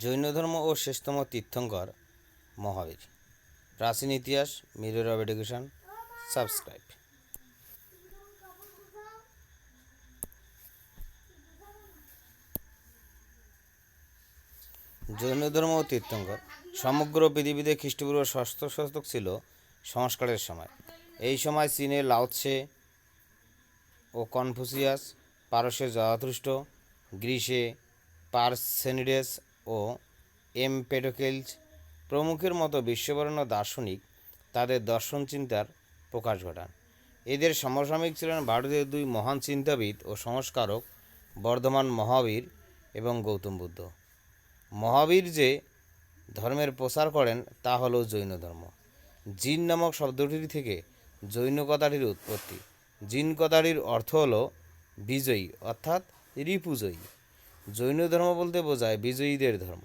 জৈন ধর্ম ও শেষতম তীর্থঙ্কর মহাবীর। প্রাচীন ইতিহাস, mirror of education, subscribe. Jain ধর্ম ও তীর্থঙ্কর সমগ্র পৃথিবীতে খ্রিস্টপূর্ব ষষ্ঠ শতক ছিল সংস্কারের সময়। এই সময় চীনে লাওৎসে ও কনফুসিয়াস পারস্যে জরাথুষ্ট গ্রিসে পার্সেনিডেস ও এমপেডোকেলস প্রমুখের মতো বিশ্ববরণ্য দার্শনিক তাদের দর্শন চিন্তার প্রকাশ ঘটান। এদের সমসাময়িক ছিলেন ভারতের দুই মহান চিন্তাবিদ ও সংস্কারক বর্ধমান মহাবীর এবং গৌতম বুদ্ধ। মহাবীর যে ধর্মের প্রচার করেন তা হলো জৈন ধর্ম। জিন নামক শব্দটির থেকে জৈন কথাটির উৎপত্তি। জিন কথাটির অর্থ হলো বিজয়ী, অর্থাৎ রিপুজয়ী। জৈন ধর্ম বলতে বোঝায় বিজয়ীদের ধর্ম।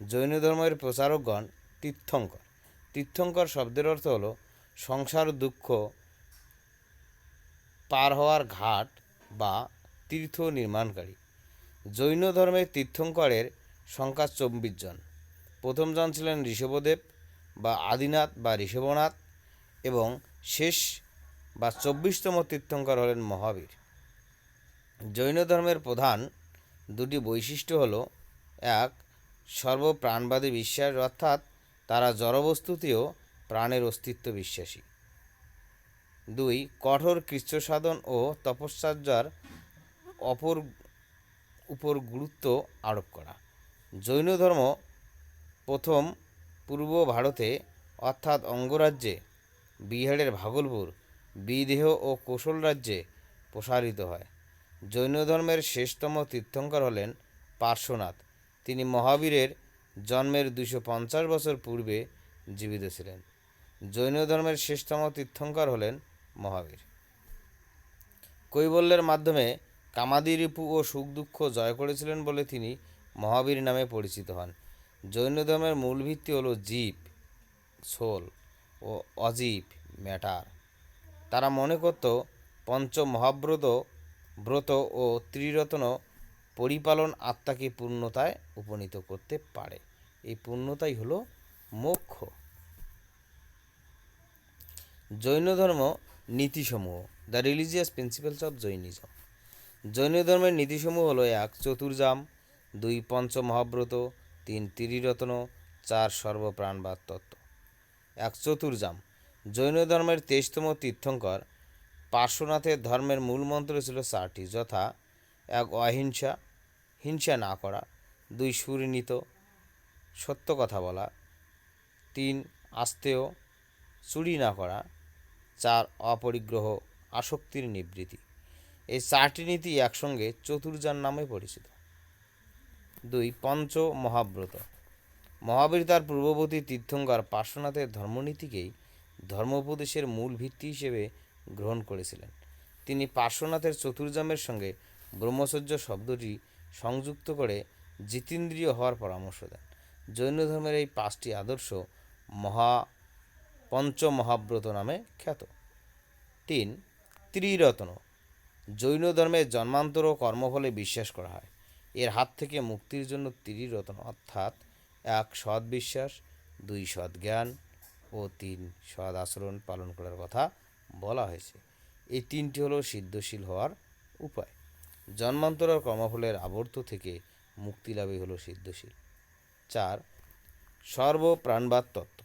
জৈন ধর্মের প্রচারকগণ তীর্থঙ্কর। তীর্থঙ্কর শব্দের অর্থ হলো সংসার দুঃখ পার হওয়ার ঘাট বা তীর্থ নির্মাণকারী। জৈন ধর্মের তীর্থঙ্করের সংখ্যা চব্বিশ জন। প্রথম জন ছিলেন ঋষভদেব বা আদিনাথ বা ঋষভনাথ এবং শেষ বা চব্বিশতম তীর্থঙ্কর হলেন মহাবীর। জৈন ধর্মের প্রধান দুটি বৈশিষ্ট্য হলো, এক, সর্বপ্রাণবাদী বিশ্বাস, অর্থাৎ তারা জড়বস্তুতেও প্রাণের অস্তিত্ব বিশ্বাসী। দুই, কঠোর কৃচ্ছ সাধন ও তপশ্চর্যার অপর, উপর গুরুত্ব আরোপ করা। জৈন ধর্ম প্রথম পূর্ব ভারতে, অর্থাৎ অঙ্গরাজ্যে, বিহারের ভাগলপুর, বিদেহ ও কোশল রাজ্যে প্রসারিত হয়। জৈন ধর্মের শেষতম তীর্থঙ্কর হলেন পার্শ্বনাথ। তিনি মহাবীরের জন্মের দুশো পঞ্চাশ বছর পূর্বে জীবিত ছিলেন। জৈন ধর্মের শেষতম তীর্থঙ্কর হলেন মহাবীর। কৈবল্যের মাধ্যমে কামাদি রিপু ও সুখ দুঃখ জয় করেছিলেন বলে তিনি মহাবীর নামে পরিচিত হন। জৈন ধর্মের মূল ভিত্তি হল জীব সোল ও অজীব ম্যাটার। তারা মনে করত পঞ্চ মহাব্রত ব্রত ও ত্রিরত্ন পরিপালন আত্মাকে পূর্ণতায় উপনীত করতে পারে। এই পূর্ণতাই হলো মোক্ষ। জৈন ধর্ম নীতিসমূহ the religious principles of Jainism. Jain ধর্মের নীতিসমূহ হলো এক চতুর্জাম দুই পঞ্চ মহাব্রত তিন, ত্রিরত্ন, চার সর্বপ্রাণবাদ তত্ত্ব। এক চতুর্জাম জৈন ধর্মের তেইশতম তীর্থঙ্কর পার্শ্বনাথের ধর্মের মূল মন্ত্র ছিল চারটি যথা এক অহিংসা, হিংসা না করা, দুই সুরিনীত সত্য কথা বলা, তিন আস্তেয়, চুরি না করা, চার অপরিগ্রহ, আসক্তির নিবৃত্তি। এই চারটি নীতি একসঙ্গে চতুর্যান নামে পরিচিত। দুই পঞ্চ মহাব্রত। মহাবীর তার পূর্ববর্তী তীর্থঙ্কর পার্শ্বনাথের ধর্মনীতিকেই ধর্মোপদেশের মূল ভিত্তি হিসেবে গ্রহণ করেছিলেন। তিনি পার্শ্বনাথের চতুর্জামের সঙ্গে ব্রহ্মচর্য শব্দটি সংযুক্ত করে জিতেন্দ্রীয় হওয়ার পরামর্শ দেন। জৈন ধর্মের এই পাঁচটি আদর্শ মহা পঞ্চমহাব্রত নামে খ্যাত। তিন, ত্রিরত্ন। জৈন ধর্মে জন্মান্তর ও কর্মফলে বিশ্বাস করা হয়। এর হাত থেকে মুক্তির জন্য ত্রিরত্ন, অর্থাৎ এক সৎ বিশ্বাস দুই সৎ জ্ঞান ও তিন সৎ আচরণ পালন করার কথা বলা হয়েছে। এই তিনটি হলো সিদ্ধশীল হওয়ার উপায়। জন্মান্তর ও কর্মফলের আবর্ত থেকে মুক্তি লাভই হলো সিদ্ধশীল। চার সর্বপ্রাণবাদ তত্ত্ব।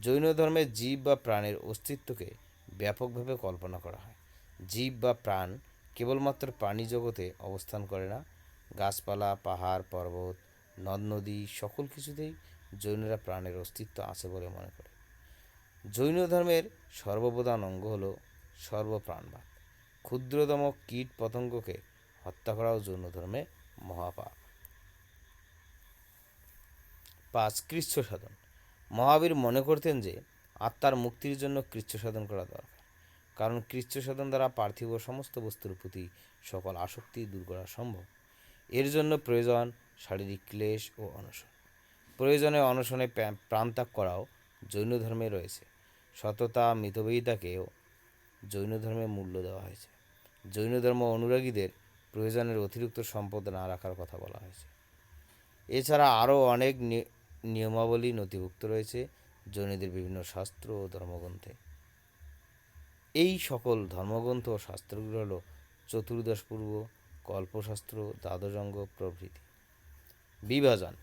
জৈন ধর্মে জীব বা প্রাণের অস্তিত্বকে ব্যাপকভাবে কল্পনা করা হয়। জীব বা প্রাণ কেবলমাত্র প্রাণী জগতে অবস্থান করে না। গাছপালা, পাহাড়, পর্বত, নদ, নদী সকল কিছুতেই জৈনরা প্রাণের অস্তিত্ব আছে বলে মনে করে। জৈন ধর্মের সর্বপ্রধান অঙ্গ হল সর্বপ্রাণবাদ। ক্ষুদ্রতম কীট পতঙ্গকে হত্যা করাও জৈন ধর্মে মহাপাপ। পাঁচ কৃচ্ছ সাধন। মহাবীর মনে করতেন যে আত্মার মুক্তির জন্য কৃচ্ছ সাধন করা দরকার। কারণ কৃচ্ছ সাধন দ্বারা পার্থিব সমস্ত বস্তুর প্রতি সকল আসক্তি দূর করা সম্ভব। এর জন্য প্রয়োজন শারীরিক ক্লেশ ও অনশন। প্রয়োজনে অনশনে প্রা- প্রাণত্যাগ করাও জৈন ধর্মে রয়েছে। সততা মিতব্যয়িতাকেও জৈন ধর্মে মূল্য দেওয়া হয়েছে। জৈন ধর্ম অনুরাগীদের প্রয়োজনের অতিরিক্ত সম্পদ না রাখার কথা বলা হয়েছে। এছাড়া আরও অনেক নিয়মাবলী নথিভুক্ত রয়েছে জৈনদের বিভিন্ন শাস্ত্র ও ধর্মগ্রন্থে। এই সকল ধর্মগ্রন্থ ও শাস্ত্রগুলো হলো চতুর্দশ পূর্ব, কল্পশাস্ত্র দ্বাদশাঙ্গ প্রভৃতি। বিভাজন।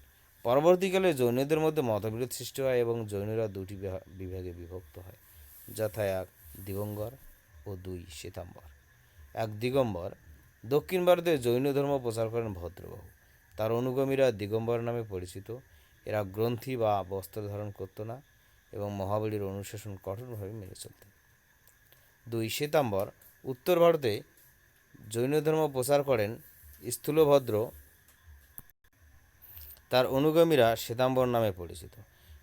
পরবর্তীকালে জৈনদের মধ্যে মতবিরোধ সৃষ্টি হয় এবং জৈনরা দুটি বিভা- বিভাগে বিভক্ত হয় যথা এক দিগম্বর ও দুই শ্বেতাম্বর। এক দিগম্বর দক্ষিণ ভারতে জৈন ধর্ম প্রচার করেন ভদ্রবাহু। তার অনুগামীরা দিগম্বর নামে পরিচিত। এরা গ্রন্থি বা বস্ত্র ধারণ করত না এবং মহাবলীর অনুশাসন কঠোরভাবে মেনে চলত দুই শ্বেতাম্বর উত্তর ভারতে জৈন ধর্ম প্রচার করেন স্থূলভদ্র তার অনুগামীরা শ্বেতাম্বর নামে পরিচিত।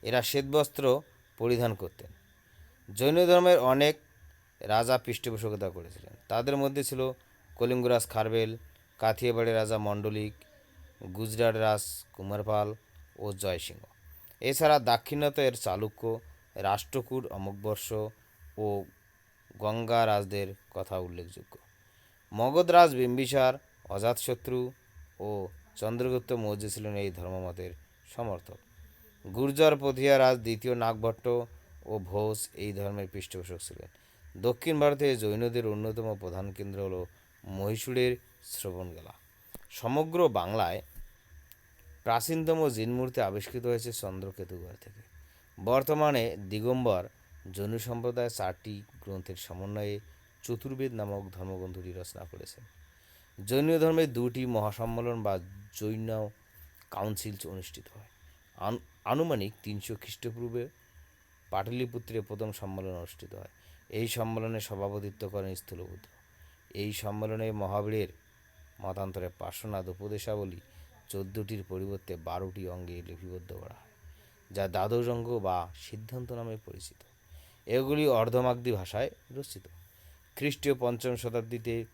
এরা শ্বেতবস্ত্র পরিধান করতেন। জৈন ধর্মের অনেক রাজা পৃষ্ঠপোষকতা করেছিলেন। তাদের মধ্যে ছিল কলিঙ্গরাজ খারবেল কাথিয়াবাড়ির রাজা মণ্ডলিক, গুজরাট রাজ কুমারপাল ও জয়সিংহ। এছাড়া দাক্ষিণাত্যের চালুক্য রাষ্ট্রকূট অমোঘবর্ষ ও গঙ্গা রাজদের কথা উল্লেখযোগ্য। মগধ রাজ বিম্বিসার, অজাতশত্রু ও চন্দ্রগুপ্ত মৌর্য ছিলেন এই ধর্মমতের সমর্থক। গুর্জর রাজ দ্বিতীয় নাগভট্ট ও ঘোষ এই ধর্মের পৃষ্ঠপোষক ছিলেন। দক্ষিণ ভারতে জৈনদের অন্যতম প্রধান কেন্দ্র হল মহীশূরের শ্রবণগেলা সমগ্র বাংলায় প্রাচীনতম জিন মূর্তি আবিষ্কৃত হয়েছে চন্দ্রকেতুগড় থেকে। বর্তমানে দিগম্বর জৈন সম্প্রদায় চারটি গ্রন্থের সমন্বয়ে চতুর্বেদ নামক ধর্মগ্রন্থটি রচনা করেছেন। জৈন ধর্মের দুটি মহাসম্মেলন বা জৈন কাউন্সিল অনুষ্ঠিত হয়। আন- আনুমানিক তিনশো খ্রিস্টপূর্বে পাটলিপুত্রে প্রথম সম্মেলন অনুষ্ঠিত হয়। এই সম্মেলনে সভাপতিত্ব করেন স্থূলপুত্র এই সম্মেলনে মহাবীরের মতান্তরে পার্শ্বনাথ উপদেশাবলী চোদ্দটির পরিবর্তে বারোটি অঙ্গে লিপিবদ্ধ করা হয়, যা দ্বাদশ অঙ্গ বা সিদ্ধান্ত নামে পরিচিত। এগুলি অর্ধমাগধী ভাষায় রচিত। খ্রিস্টীয় পঞ্চম শতাব্দীতে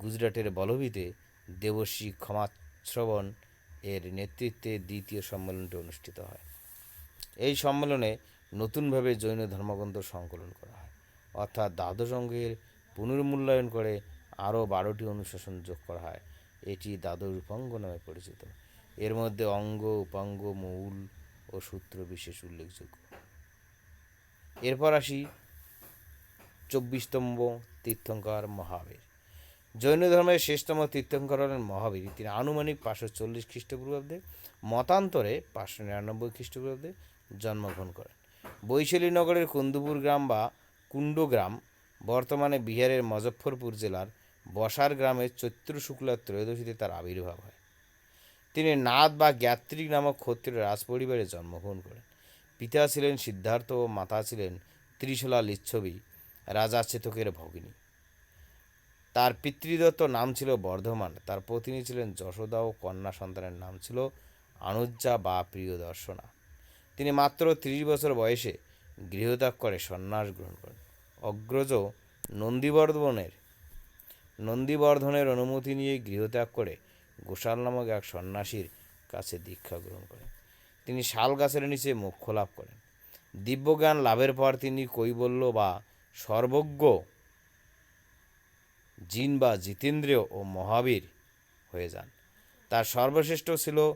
গুজরাটের বলভিতে দেবশ্রী ক্ষমাশ্রবণ এর নেতৃত্বে দ্বিতীয় সম্মেলনটি অনুষ্ঠিত হয়। এই সম্মেলনে নতুনভাবে জৈন ধর্মগ্রন্থ সংকলন করা হয়। অর্থাৎ দ্বাদশ অঙ্গের পুনর্মূল্যায়ন করে আরও বারোটি অনুশাসন যোগ করা হয়। এটি দ্বাদশ উপাঙ্গ নামে পরিচিত। এর মধ্যে অঙ্গ, উপাঙ্গ, মৌল ও সূত্র বিশেষ উল্লেখযোগ্য। এরপর আসি চব্বিশতম তীর্থঙ্কর মহাবীর। জৈন ধর্মের শেষতম তীর্থঙ্কর হলেন মহাবীর। তিনি আনুমানিক পাঁচশো চল্লিশ খ্রিস্টপূর্বাব্দে, মতান্তরে পাঁচশো নিরানব্বই খ্রিস্টপূর্বাব্দে জন্মগ্রহণ করেন। বৈশালী নগরের কুন্দুপুর গ্রাম বা কুণ্ড গ্রাম বর্তমানে বিহারের মজফ্ফরপুর জেলার বসার গ্রামে চৈত্র শুক্লা ত্রয়োদশীতে তার আবির্ভাব হয়। তিনি নাদ বা জ্ঞাত্রিক নামক ক্ষত্রিয় রাজপরিবারে জন্মগ্রহণ করেন। পিতা ছিলেন সিদ্ধার্থ ও মাতা ছিলেন ত্রিশলা লিচ্ছবি, রাজা চেতকের ভগিনী। তার পিতৃদত্ত নাম ছিল বর্ধমান। তার পত্নী ছিলেন যশোদা ও কন্যা সন্তানের নাম ছিল আনুজ্জা বা প্রিয়দর্শনা। তিনি মাত্র ত্রিশ বছর বয়সে গৃহত্যাগ করে সন্ন্যাস গ্রহণ করেন। অগ্রজ নন্দীবর্ধনের নন্দীবর্ধনের অনুমতি নিয়ে গৃহত্যাগ করে গোসাল নামক এক সন্ন্যাসীর কাছে দীক্ষা গ্রহণ করেন। তিনি শাল গাছের নিচে মোক্ষ লাভ করেন। দিব্যজ্ঞান লাভের পর তিনি কৈবল্য বা সর্বজ্ঞ জিন বা জিতেন্দ্রীয় ও মহাবীর হয়ে যান। তার সর্বশ্রেষ্ঠ ছিল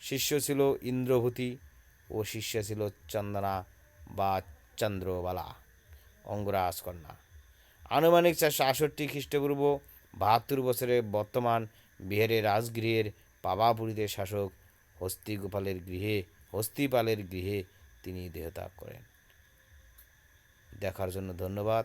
শিষ্য ছিল ইন্দ্রভূতি ও শিষ্য ছিল চন্দনা বা চন্দ্রবালা অঙ্গরাজ কন্যা আনুমানিক চারশো আষট্টি খ্রিস্টপূর্ব বাহাত্তর বছরে বর্তমান বিহারের রাজগৃহের পাবাপুরীতে শাসক হস্তিগোপালের গৃহে, হস্তিপালের গৃহে তিনি দেহত্যাগ করেন। দেখার জন্য ধন্যবাদ।